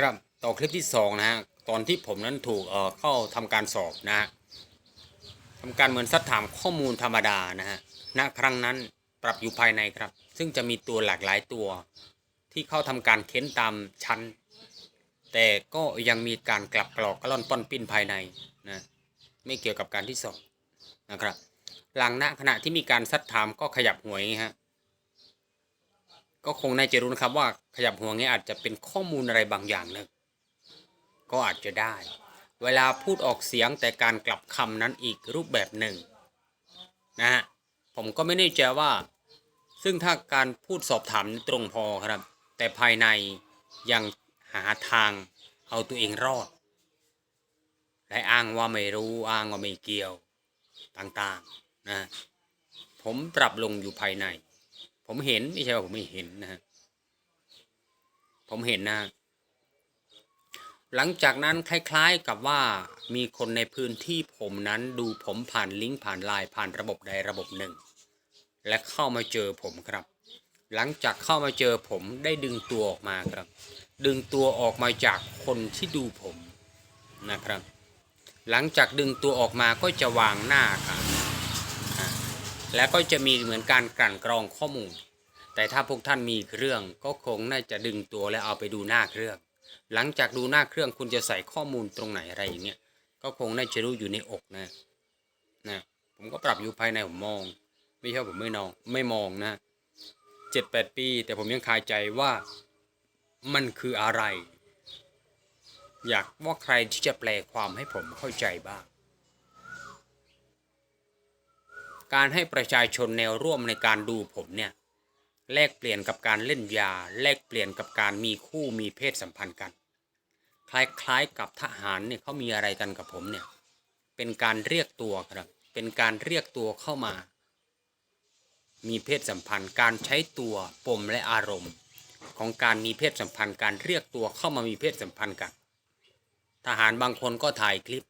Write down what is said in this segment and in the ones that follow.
ครับต่อคลิปที่สองนะฮะตอนที่ผมนั้นถูกเอ่อเข้าทำการสอบนะฮะทำการเหมือนซักถามข้อมูลธรรมดานะฮะณครั้งนั้นปรับอยู่ภายในครับ ซึ่งจะมีตัวหลากหลายตัว ที่เข้าทำการเค้นตามชั้น แต่ก็ยังมีการกลับกรอกกล่อนป้อนปิ้นภายในนะไม่เกี่ยวกับการที่สอบนะครับหลังณขณะที่มีการซัดถามก็ขยับหัวอย่างนี้ฮะ ก็คงน่าจะรู้นะครับว่าขยับหัวนี้อาจจะเป็นข้อมูลอะไรบางอย่างนะก็อาจจะได้ เวลาพูดออกเสียงแต่การกลับคำนั้นอีกรูปแบบหนึ่งนะฮะผมก็ไม่แน่ใจว่า ซึ่งถ้าการพูดสอบถามตรงพอครับ แต่ภายในยังหาทางเอาตัวเองรอด และอ้างว่าไม่รู้อ้างว่าไม่เกี่ยวต่างๆนะผมปรับลงอยู่ภายใน ผมเห็นไม่ใช่ว่าผมไม่เห็นนะฮะผมเห็นนะ หลังจากนั้นคล้ายๆกับว่ามีคนในพื้นที่ผมนั้นดูผมผ่านลิงก์ผ่านไลน์ผ่านระบบใดระบบหนึ่ง และเข้ามาเจอผมครับ หลังจากเข้ามาเจอผมได้ดึงตัวออกมาครับ ดึงตัวออกมาจากคนที่ดูผมนะครับ หลังจากดึงตัวออกมาก็จะวางหน้าครับ แล้วก็จะมีเหมือนการกลั่นกรองข้อมูล แต่ถ้าพวกท่านมีเครื่องก็คงน่าจะดึงตัวแล้วเอาไปดูหน้าเครื่อง หลังจากดูหน้าเครื่องคุณจะใส่ข้อมูลตรงไหนอะไรอย่างเงี้ยก็คงน่าจะรู้อยู่ในอกนะนะผมก็ปรับอยู่ภายในผมมอง ไม่ใช่ผมไม่นองไม่มองนะเจ็ดแปดปี แต่ผมยังคายใจว่ามันคืออะไร อยากว่าใครที่จะแปลความให้ผมเข้าใจบ้าง การให้ประชาชนแนวร่วมในการดูผมเนี่ยแลกเปลี่ยนกับการเล่นยา แลกเปลี่ยนกับการมีคู่มีเพศสัมพันธ์กัน คล้ายๆกับทหารเนี่ยเขามีอะไรกันกับผมเนี่ยเป็นการเรียกตัวครับ เป็นการเรียกตัวเข้ามา มีเพศสัมพันธ์ การใช้ตัวปมและอารมณ์ ของการมีเพศสัมพันธ์ การเรียกตัวเข้ามามีเพศสัมพันธ์กัน ทหารบางคนก็ถ่ายคลิป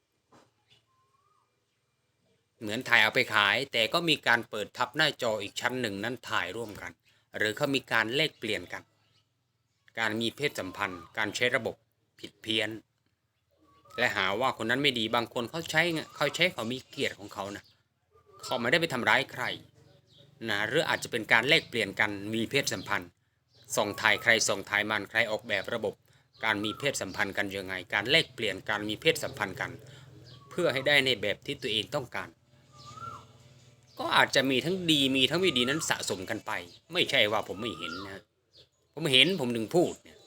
เหมือนถ่ายเอาไปขาย แต่ก็มีการเปิดทับหน้าจออีกชั้นหนึ่งนั้นถ่ายร่วมกัน หรือเขามีการแลกเปลี่ยนกัน การมีเพศสัมพันธ์ การใช้ระบบผิดเพี้ยน และหาว่าคนนั้นไม่ดีบางคนเขาใช้ไงเขาใช้เขามีเกียรติของเขานะเขาไม่ได้ไปทำร้ายใครนะหรืออาจจะเป็นการแลกเปลี่ยนกันมีเพศสัมพันธ์ส่งถ่ายใครส่งถ่ายมันใครออกแบบระบบ การมีเพศสัมพันธ์กันยังไง การแลกเปลี่ยนการมีเพศสัมพันธ์กัน เพื่อให้ได้ในแบบที่ตัวเองต้องการ ก็อาจจะมีทั้งดีมีทั้งไม่ดีนั้นสะสมกันไป ไม่ใช่ว่าผมไม่เห็นนะ ผมเห็นผมถึงพูดเนี่ย